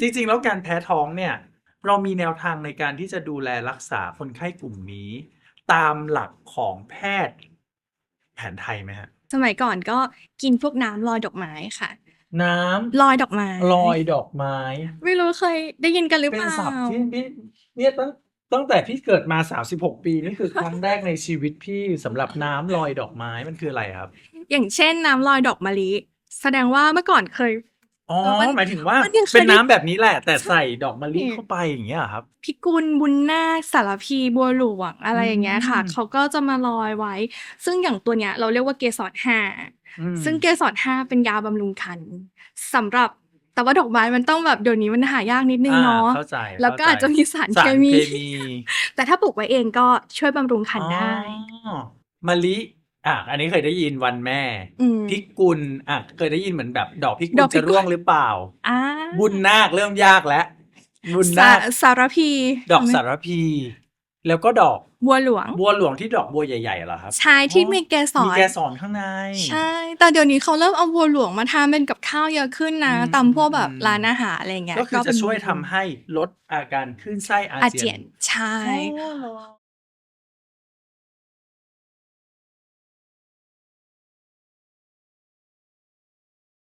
จริงๆ แล้วการแพ้ท้องเนี่ย เรามีแนวทางในการที่จะดูแลรักษาคนไข้กลุ่มนี้ ตามหลักของแพทย์แผนไทยไหมฮะ สมัยก่อนก็กินพวกน้ำลอยดอกไม้ค่ะ น้ำลอยดอกไม้ลอยดอกไม้ ไม่รู้เคยได้ยินกันหรือเป็เปนล่า ศัพท์ที่พี่เนี่ยตั้งตั้งแต่พี่เกิดมา 36 ปีนี่คือครั้งแรกในชีวิตพี่สำหรับน้ำลอยดอกไม้มันคืออะไรครับ อย่างเช่นน้ำลอยดอกมะลิ แสดงว่าเมื่อก่อนเคย อ๋อ เออมันหมายถึงว่ามันยังเคยเป็นน้ำแบบนี้แหละ แต่ใส่ดอกมะลิใช่เข้าไปอย่างเงี้ยเหรอครับ พิกุลบุญนาคสารพีบัวหลวงอะไรอย่างเงี้ยค่ะอืมเขาก็จะมาลอยไว้ ซึ่งอย่างตัวเนี้ยเราเรียกว่าเกสรห้าอืม ซึ่งเกสรห้าเป็นยาบำรุงคันสำหรับแต่ว่าดอกไม้มันต้องแบบเดี๋ยวนี้มันหายากนิดนึงอ่าเนาะเข้าใจแล้วก็เข้อาจจะมีสารสารเคเคมีมี แต่ถ้าปลูกไว้เองก็ช่วยบำรุงคันได้อ๋อมะลิ อะอันนี้เคยได้ยินวันแม่อืม พิกุลอะเคยได้ยินเหมือนแบบ ดอกพิกุดลอกพิกุล จะร่วงหรือเปล่า อ่าบุญนาคเริ่มยากแล้ว บุญสานาคสารพีดอกสารพี แล้วก็ดอกบัวหลวง บัวหลวงที่ดอกบัวใหญ่ๆเหรอครับใช่ที่มีเกสมีร แกสอนข้างใน ใช่ แต่เดี๋ยวนี้เขาเริ่มเอาบัวหลวงมาทำเป็นกับข้าวเยอะขึ้นนะอืม ตามพวกแบบอืมร้านอาหารอะไรเงี้ยก็คือจะเป็นช่วยทำให้ลดอาการคลื่นไส้อาอาเจีเจียยนน ใช่ อ๋อเหรอ